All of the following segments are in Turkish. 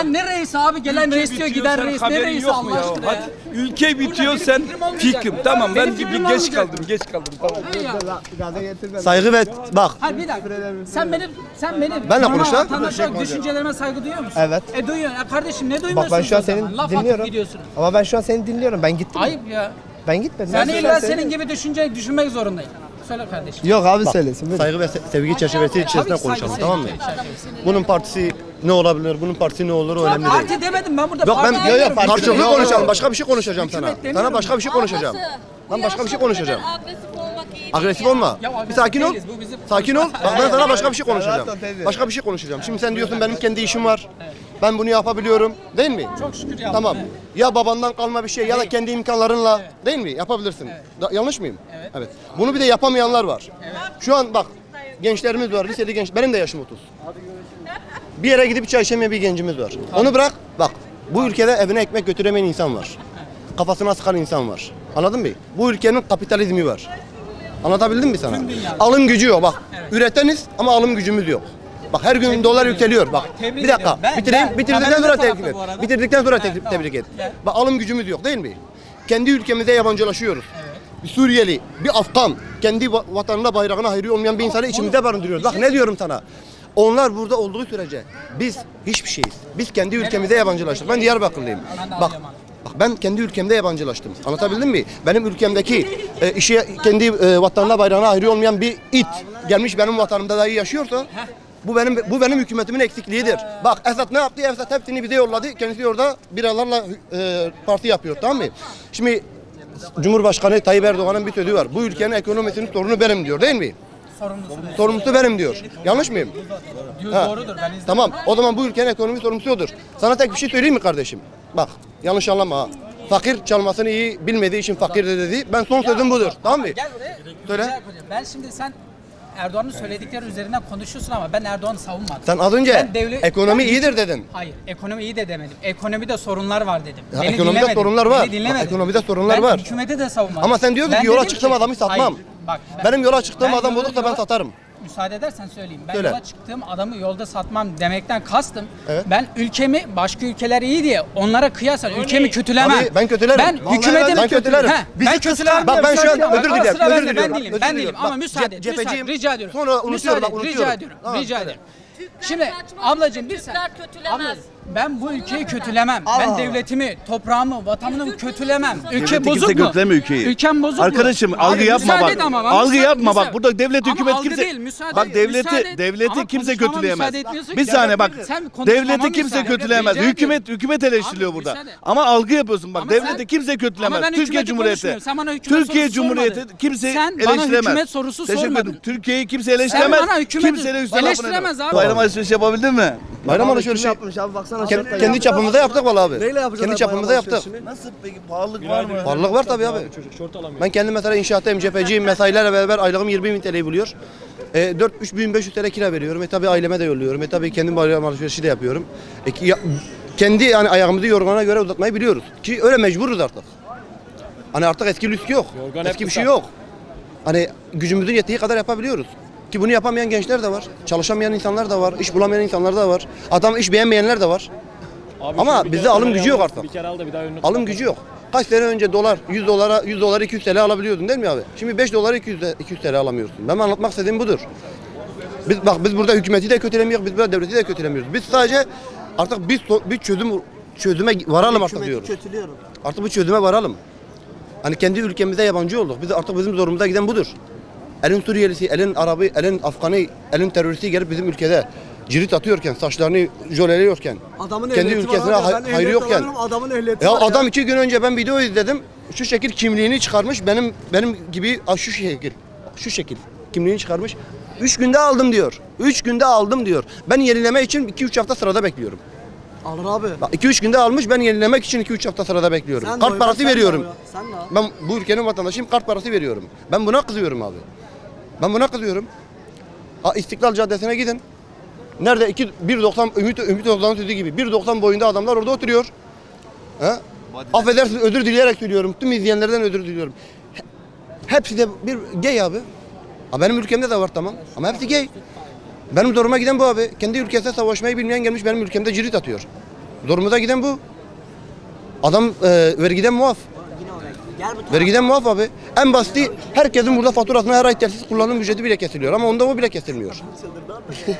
Ben ne reis abi? Gelen Ülke reis diyor bitiyor, giden sen reis. Ne haberin reis yok mu Allah ya? aşkına ya? Hadi, ülke bitiyor benim sen fikrim olmayacak. fikrim. Tamam Benim ben fikrim bir geç olmayacak. kaldım geç kaldım. Tamam. Ya? Saygı ve bak Hayır bir dakika. Sen benim, sen benim. Benle normal konuş lan. Düşüncelerime saygı duyuyor musun? Evet. E duyuyorsun. E kardeşim ne bak duymuyorsun? ben şu an seni dinliyorum. gidiyorsun. Ama ben şu an seni dinliyorum. Ben gittim. Ayıp ya. Ben gitmedim. Ben şu an illa seni- senin gibi düşünce düşünmek zorundayım. Söyle kardeşim. Yok abi söylesin. buyurun. Saygı ve se- sevgi çerçevesi içerisinde Tabii ki konuşalım saygı, tamam mı? sevgi. Bunun partisi ne olabilir? Bunun partisi ne olur? O önemli değil. Parti demedim ben burada Yok ben parti yok yok demiyorum. karşılıklı Hükümet- konuşalım. Başka bir şey konuşacağım sana. Hükümet demiyorum Sana başka bir şey konuşacağım. Ben başka bir şey konuşacağım. Agresif olmak iyi değil Agresif ya. olma. Ya Bir sakin ol. değiliz, bu bizim- Sakin ol. Bak ben sana başka bir şey konuşacağım. Başka bir şey konuşacağım. Şimdi sen diyorsun benim kendi işim var. Ben bunu yapabiliyorum. Değil mi? Çok şükür yaptım. Tamam. evet. Ya babandan kalma bir şey ya da kendi imkanlarınla değil mi? Yapabilirsin. Da- yanlış mıyım? Evet. Bunu bir de yapamayanlar var. Şu an bak gençlerimiz var. Liseli genç. Benim de yaşım 30. Bir yere gidip çay içemeyen bir gencimiz var. Onu bırak. Bak bu ülkede evine ekmek götüremeyen insan var. Kafasına sıkan insan var. Anladın mı? Bu ülkenin kapitalizmi var. Anlatabildim mi sana? Alım gücü yok bak. Üreteniz ama alım gücümüz yok. Bak her gün dolar yükseliyor bak. Tebrik Bir dakika. Ben- bitireyim. ben- Bitirdikten sonra tebrik tarafta et. bu arada. Bitirdikten sonra tebrik, tamam. tebrik et. Bak alım gücümüz yok değil mi? Kendi ülkemize yabancılaşıyoruz. Bir Suriyeli, bir Afgan, kendi va- vatanına bayrağına hayırı olmayan bir insanı içimizde barındırıyoruz. Bak ne diyorum sana? Onlar burada olduğu sürece biz hiçbir şeyiz. Biz kendi ülkemize yabancılaştık. Ben Diyarbakırlıyım. Bak. Bak ben kendi ülkemde yabancılaştım. Anlatabildim mi? Benim ülkemdeki e, işi kendi e, vatanına bayrağına ayrı olmayan bir it gelmiş benim vatanımda dahi yaşıyorsa bu benim bu benim hükümetimin eksikliğidir. Bak Esat ne yaptı? Esat hepsini bize yolladı. Kendisi orada biralarla e, parti yapıyor tamam mı? Şimdi Cumhurbaşkanı Tayyip Erdoğan'ın bir sözü var. Bu ülkenin ekonomisinin sorunu benim diyor değil mi? Sorumlusu. Sorumlusu benim diyor. Yanlış mıyım? Diyor, Ha. Doğrudur ben izledim. Tamam. O zaman bu ülkenin ekonomi sorumlusu odur. Sana tek bir şey söyleyeyim mi kardeşim? Bak yanlış anlama ha. Fakir çalmasını iyi bilmediği için fakir de dedi. Ben son sözüm budur. Tamam mı? Gel buraya. Söyle. Ben şimdi sen Erdoğan'ın söyledikleri üzerinden konuşuyorsun ama ben Erdoğan'ı savunmadım. Sen az önce Ben devlet- ekonomi Ben- iyidir dedin. Hayır, ekonomi iyi de demedim. Ekonomide sorunlar var dedim. Ya, Beni ekonomide dinlemedin. sorunlar var. Beni dinlemedin. Bak, ekonomide sorunlar ben var. hükümeti de savunmadım. Ama sen diyordun ki yola dedim çıktığım adamı satmam. Hayır, bak, ben- Benim yola çıktığım ben adam yola- olursa ben yola- satarım. Müsaade edersen söyleyeyim. Ben Söyle. yola çıktığım adamı yolda satmam demekten kastım. Evet. Ben ülkemi başka ülkeler iyi diye onlara kıyasla ülkemi kötülemem. Abi, ben kötülerim. Ben Vallahi ben kötülerim. He, Bizi ben kötülemem. Bak ben şu an Müsaade- özür Bak, dilerim. sıra Özür bende, diliyorum. Ben değilim. Özür Ben diliyorum. değilim ama Bak, müsaade ce-. Müsaade, rica ediyorum. Sonra unutuyorum, Müsaade bak, unutuyorum. Rica ediyorum. Tamam, rica söyle. ediyorum. Şimdi ablacığım bir sen. Türkler kötülemez. Ablacığım, ben bu ülkeyi kötülemem. Ben devletimi, toprağımı, vatanımı kötülemem. Ülke Devleti bozuk kimse mu? kötüleme ülkeyi. Ülkem bozuk mu? Arkadaşım algı Abi, yapma müsaade bak. et ama bana, algı müsaade- yapma bak. Burada devlet Ama hükümet algı kimse değil, müsaade Bak et, devleti müsaade et. devleti Ama kimse konuşmama kötüleyemez. müsaade etmiyorsun Bir ki. saniye bak. Sen konuşmama Devleti kimse müsaade- kötüleyemez. Rica Hükümet ediyorum. hükümet eleştiriliyor Abi, burada. müsaade. Ama algı yapıyorsun bak. Ama Devleti kimse Ama kötülemez. ben Türkiye hükümeti Cumhuriyeti. konuşmuyorum. Sen bana hükümet Türkiye sorusu Cumhuriyeti sormadın. kimse Sen bana eleştiremez. hükümet sorusu Teşekkür sormadın. ederim. Türkiye'yi kimse eleştiremez. bana hükümeti Kimse eleştiremez. eleştiremez abi. Bayram alışveriş yapabildin mi? Bayram alışverişi yapmış abi baksana. Kendi, şortla kendi çapımızda yaptık vallahi abi. Neyle yapacaksın Kendi abi çapımızda bayram yaptık. alışverişini? Nasıl peki? Pahalılık var mı? Varlık var tabii abi. Ben kendi mesela inşaattayım, cepheciyim, mesailerle beraber aylığım 20 bin TL'yi buluyor. E, 4 3500 TL kira veriyorum. E tabii aileme de yolluyorum. E tabii kendim bayram alışverişi de yapıyorum. E, ki ya- kendi yani ayağımızı yorgana göre uzatmayı biliyoruz. Ki öyle mecburuz artık. Hani artık eski lüks yok. eski bir şey yok. Hani gücümüzün yettiği kadar yapabiliyoruz. Ki bunu yapamayan gençler de var. Çalışamayan insanlar da var. iş bulamayan insanlar da var. Adam iş beğenmeyenler de var. Ama bizde alım gücü yok artık. Bir kere al da bir daha önüne Alım gücü yok. Kaç sene önce dolar 100 dolara 100 dolara 200 TL alabiliyordun değil mi abi? Şimdi 5 dolara 200 de- 200 TL alamıyorsun. Ben anlatmak istediğim budur. Biz bak biz burada hükümeti de kötülemiyoruz, biz burada devleti de kötülemiyoruz. Biz sadece artık bir so- bir çözüm çözüme varalım artık Hükümeti diyoruz. kötülüyorum. Artık bu çözüme varalım. Hani kendi ülkemize yabancı olduk. Biz artık bizim zorumuza giden budur. Elin Suriyelisi, elin Arabı, elin Afganı, elin teröristi gelip bizim ülkede cirit atıyorken, saçlarını jöleliyorken, Adamın kendi var ülkesine abi. hay- hayrı yokken. Adamın ehliyeti Ya var adam iki gün önce ben video izledim. Şu şekil kimliğini çıkarmış. Benim benim gibi şu şekil. Şu şekil. Kimliğini çıkarmış. Üç günde aldım diyor. Üç günde aldım diyor. Ben yenileme için iki üç hafta sırada bekliyorum. Alır abi. Bak iki üç günde almış ben yenilemek için iki üç hafta sırada bekliyorum. Sen kart parası sen veriyorum. Sen. Ben bu ülkenin vatandaşıyım kart parası veriyorum. Ben buna kızıyorum abi. Ben buna kızıyorum. Ha, İstiklal Caddesi'ne gidin. Nerede? İki- 1.90 Ümit, Ümit Özdağ'ın sözü gibi. 1.90 boyunda adamlar orada oturuyor. He? Affedersiniz özür dileyerek söylüyorum. Tüm izleyenlerden özür diliyorum. He- Hepsi de bir gay abi. Ha, benim ülkemde de var tamam. Ama hepsi gay. Benim zoruma giden bu abi. Kendi ülkesinde savaşmayı bilmeyen gelmiş benim ülkemde cirit atıyor. Zorumuza giden bu. Adam e, vergiden muaf. Vergiden muaf abi. En basiti herkesin burada faturasına her ay telsiz kullanım ücreti bile kesiliyor ama onda o bile kesilmiyor.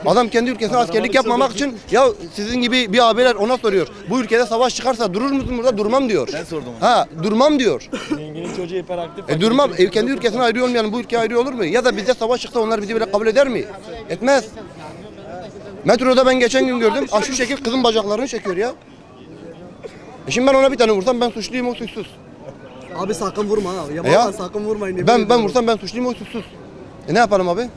Adam kendi ülkesine askerlik yapmamak için ya sizin gibi bir abiler ona soruyor. Bu ülkede savaş çıkarsa durur musun burada? Durmam diyor. Ben sordum. Ha durmam diyor. Zenginin çocuğu hiperaktif. E durmam. E, kendi ülkesine ayrı olmayan bu ülkeye ayrı olur mu? Ya da bizde savaş çıksa onlar bizi bile kabul eder mi? Etmez. Metroda ben geçen gün gördüm. Şu şekil kızın bacaklarını çekiyor ya. E şimdi ben ona bir tane vursam ben suçluyum o suçsuz. Abi sakın vurma abi. Ya, E ya, sakın vurmayın. yemin Ben ben vursam ben suçluyum o suçsuz. E ne yapalım abi?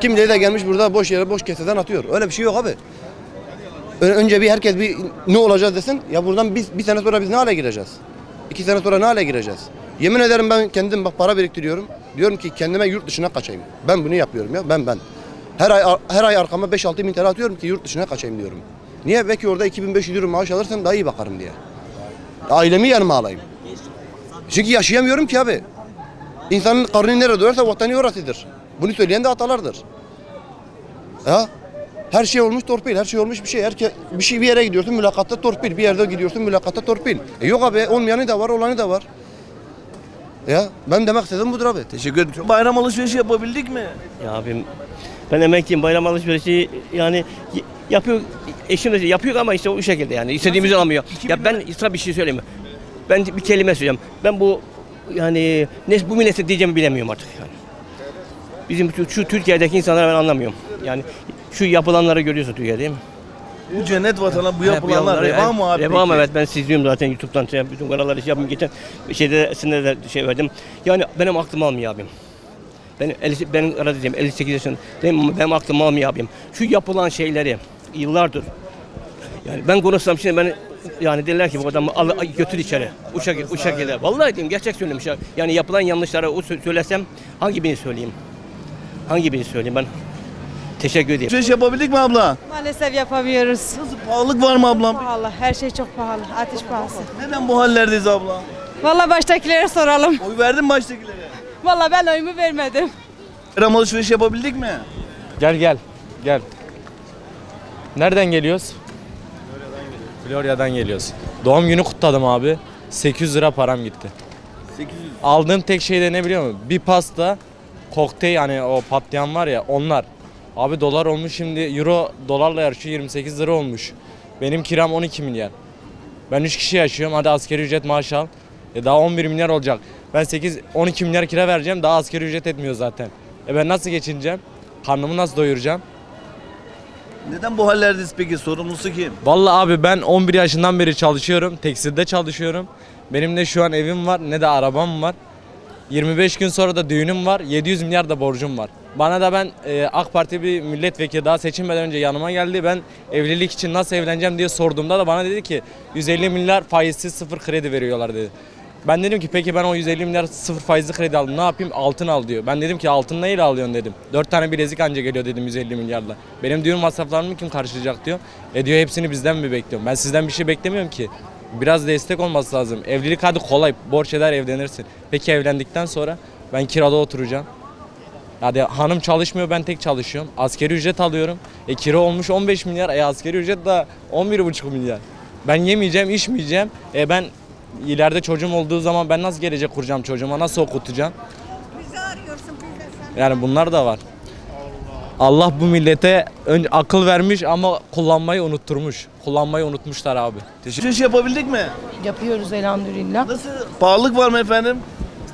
Kimleri de gelmiş burada boş yere boş keseden atıyor. Öyle bir şey yok abi. Ö- Önce bir herkes bir ne olacağız desin. Ya buradan biz bir sene sonra biz ne hale gireceğiz? İki sene sonra ne hale gireceğiz? Yemin ederim ben kendim bak para biriktiriyorum. Diyorum ki kendime yurt dışına kaçayım. Ben bunu yapıyorum ya ben ben. Her ay her ay arkama 5-6 bin TL atıyorum ki yurt dışına kaçayım diyorum. Niye? Belki orada 2500 euro maaş alırsam daha iyi bakarım diye. Ailemi yanıma alayım. Çünkü yaşayamıyorum ki abi. İnsanın karnı nerede doyarsa vatanı orasıdır. Bunu söyleyen de atalardır. Ya her şey olmuş torpil, her şey olmuş bir şey. Herke, bir şey bir yere gidiyorsun mülakatta torpil, bir yerde gidiyorsun mülakatta torpil. E yok abi olmayanı da var, olanı da var. Ya ben demek istediğim budur abi. Teşekkür ederim. Bayram alışverişi yapabildik mi? Ya abim ben emekliyim bayram alışverişi yani yapıyor eşim de yapıyor ama işte o şekilde yani istediğimizi alamıyor. Ya ben sana bir şey söyleyeyim mi? Ben bir kelime söyleyeceğim. Ben bu yani ne bu millete diyeceğimi bilemiyorum artık yani. Bizim şu, şu Türkiye'deki insanları ben anlamıyorum. Yani şu yapılanları görüyorsun Türkiye'de değil mi? Bu cennet vatana bu yapılanlar reva mı abi? Reva mı evet ben sizliyorum zaten YouTube'dan şey, bütün kanalları şey yapayım geçen şeyde sinirde de şey verdim. Yani benim aklım almıyor abim. Ben 50, ben arada diyeceğim 58 yaşındayım ama benim aklım almıyor abim. Şu yapılan şeyleri yıllardır yani ben konuşsam şimdi ben yani derler ki bu adamı al, götür içeri. Şekilde, o şekilde. Vallahi diyorum gerçek söylemiş. ya. Yani yapılan yanlışları o sö- söylesem hangi birini söyleyeyim? Hangi birini söyleyeyim ben? Teşekkür ederim. Alışveriş yapabildik mi abla? Maalesef yapamıyoruz. Nasıl pahalılık var mı ablam? Pahalı. Her şey çok pahalı. Ateş pahası. Neden bu hallerdeyiz abla? Vallahi baştakilere soralım. Oy verdin mi baştakilere? Vallahi ben oyumu vermedim. Bayram alışverişi yapabildik mi? Gel gel. Gel. Nereden geliyoruz? Florya'dan geliyoruz. Doğum günü kutladım abi. 800 lira param gitti. 800. Aldığım tek şey de ne biliyor musun? Bir pasta, kokteyl hani o patlayan var ya onlar. Abi dolar olmuş şimdi euro dolarla yarışıyor 28 lira olmuş. Benim kiram 12 milyar. Ben 3 kişi yaşıyorum hadi askeri ücret maaş al. E daha 11 milyar olacak. Ben 8 12 milyar kira vereceğim daha askeri ücret etmiyor zaten. E ben nasıl geçineceğim? Karnımı nasıl doyuracağım? Neden bu hallerdeyiz peki? Sorumlusu kim? Vallahi abi ben 11 yaşından beri çalışıyorum. Tekstilde çalışıyorum. Benim ne şu an evim var ne de arabam var. 25 gün sonra da düğünüm var. 700 milyar da borcum var. Bana da ben e, AK Parti bir milletvekili daha seçilmeden önce yanıma geldi. Ben evlilik için nasıl evleneceğim diye sorduğumda da bana dedi ki 150 milyar faizsiz sıfır kredi veriyorlar dedi. Ben dedim ki peki ben o 150 milyar sıfır faizli kredi aldım ne yapayım altın al diyor. Ben dedim ki altın neyle alıyorsun dedim. 4 tane bilezik anca geliyor dedim 150 milyarla. Benim düğün masraflarımı kim karşılayacak diyor. E diyor hepsini bizden mi bekliyorum? Ben sizden bir şey beklemiyorum ki. Biraz destek olması lazım. Evlilik hadi kolay borç eder evlenirsin. Peki evlendikten sonra ben kirada oturacağım. Hadi hanım çalışmıyor ben tek çalışıyorum. Askeri ücret alıyorum. E kira olmuş 15 milyar. E askeri ücret de 11,5 milyar. Ben yemeyeceğim, içmeyeceğim. E ben ileride çocuğum olduğu zaman ben nasıl gelecek kuracağım çocuğuma? Nasıl okutacağım? Yani bunlar da var. Allah bu millete önce akıl vermiş ama kullanmayı unutturmuş. Kullanmayı unutmuşlar abi. Alışveriş yapabildik mi? Yapıyoruz elhamdülillah. Nasıl? Pahalılık var mı efendim?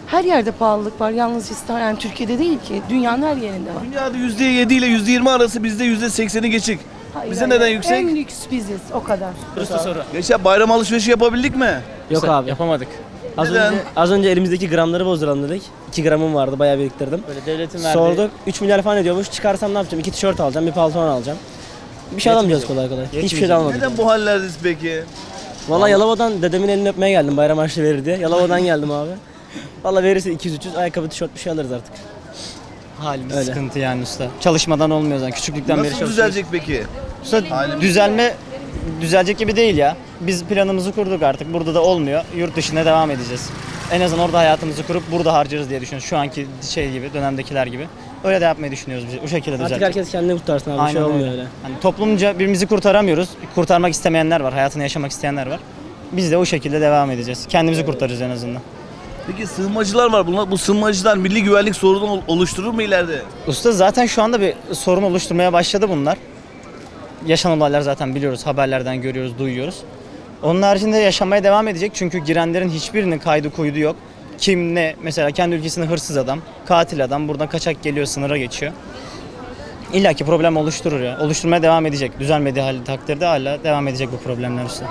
Her yerde pahalılık var. Yalnız İstanbul, yani Türkiye'de değil ki. Dünyanın her yerinde var. Dünyada %7 ile %20 arası bizde %80'i geçik. Hayır, Bize hayır. neden yüksek? En lüks biziz. O kadar. Geçen bayram alışverişi yapabildik mi? Yok abi. Yapamadık. Az Neden? önce, az önce elimizdeki gramları bozduralım dedik. 2 gramım vardı bayağı biriktirdim. Böyle devletin verdiği... Sorduk 3 milyar falan ediyormuş. Çıkarsam ne yapacağım? 2 tişört alacağım, bir pantolon alacağım. Bir şey alamayacağız kolay kolay. Hiçbir şey de almadık. Neden bu hallerdeyiz peki? Valla Yalova'dan dedemin elini öpmeye geldim bayram harçlığı verir diye. Yalova'dan geldim abi. Valla verirse 200-300 ayakkabı tişört bir şey alırız artık. Halimiz Öyle. sıkıntı yani usta. Çalışmadan olmuyor zaten. Küçüklükten beri Nasıl çalışıyoruz. düzelecek peki? Usta Halimiz- düzelme düzelecek gibi değil ya. Biz planımızı kurduk artık. Burada da olmuyor. Yurt dışına devam edeceğiz. En azından orada hayatımızı kurup burada harcarız diye düşünüyoruz. Şu anki şey gibi, dönemdekiler gibi. Öyle de yapmayı düşünüyoruz biz. O şekilde Artık düzelteceğiz. herkes kendini kurtarsın abi. Bir şey olmuyor öyle. öyle. Hani toplumca birbirimizi kurtaramıyoruz. Kurtarmak istemeyenler var, hayatını yaşamak isteyenler var. Biz de o şekilde devam edeceğiz. Kendimizi kurtarırız en azından. Peki sığınmacılar var. Bunlar, bu sığınmacılar milli güvenlik sorunu ol- oluşturur mu ileride? Usta zaten şu anda bir sorun oluşturmaya başladı bunlar. Yaşanan olaylar zaten biliyoruz, haberlerden görüyoruz, duyuyoruz. Onun haricinde yaşamaya devam edecek çünkü girenlerin hiçbirinin kaydı kuydu yok. Kim ne, mesela kendi ülkesinde hırsız adam, katil adam buradan kaçak geliyor, sınıra geçiyor. İlla ki problem oluşturur ya. Oluşturmaya devam edecek. Düzelmediği halde takdirde hala devam edecek bu problemler usta.